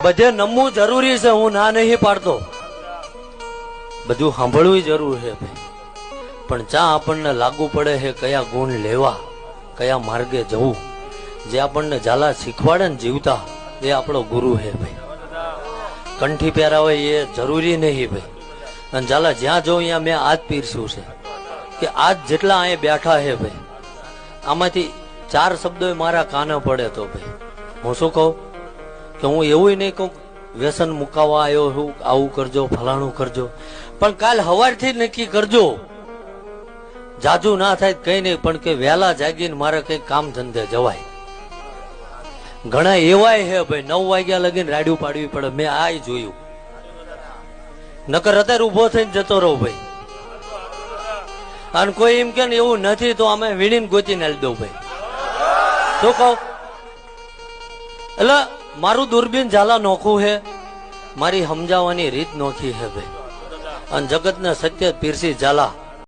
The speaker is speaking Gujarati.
બધે નમવું જરૂરી છે, હું ના નહીં પાડતો. બધું સાંભળવું જરૂર છે પણ ચા આપણને લાગુ પડે છે કયા ગુણ લેવા, કયા માર્ગે જવું. જે આપણને ઝાલા શીખવાડે ને જીવતા, એ આપણો ગુરુ છે ભાઈ. કંઠી પહેરાવે એ જરૂરી નહીં ભાઈ. અને ઝાલા જ્યાં જવું ત્યાં મેં આજ પીરસ્યું છે કે આજ જેટલા અહીંયા બેઠા છે ભાઈ, આમાંથી ચાર શબ્દો મારા કાને પડે તો ભાઈ. હું શું કહું? કે હું એવું નહીં કહું, વ્યસન મુકાવવા આવ્યો છું, આવું કરજો, ફલાણું કરજો. પણ કાલ હવારથી નક્કી કરજો. જાજુ ના થાય કઈ નહીં, પણ કે વહેલા જાગીને મારે કઈ કામ ધંધે જવાય. ઘણા એવાય હે ભાઈ, નવ વાગ્યા લગીને રાડ્યું પાડવી પડે, મેં આ જોયું. નકર અત્યારે ઊભો થઈને જતો રહો ભાઈ. અને કોઈ એમ કે એવું નથી, તો અમે વીણીને ગોતીને નાલી દઉં ભાઈ. શું કહું? એટલે મારું દૂરબીન ઝાલા નોખું છે મારી સમજાવવાની રીત નોખી હે ભાઈ. અને જગતને સત્ય પીરસી ઝાલા.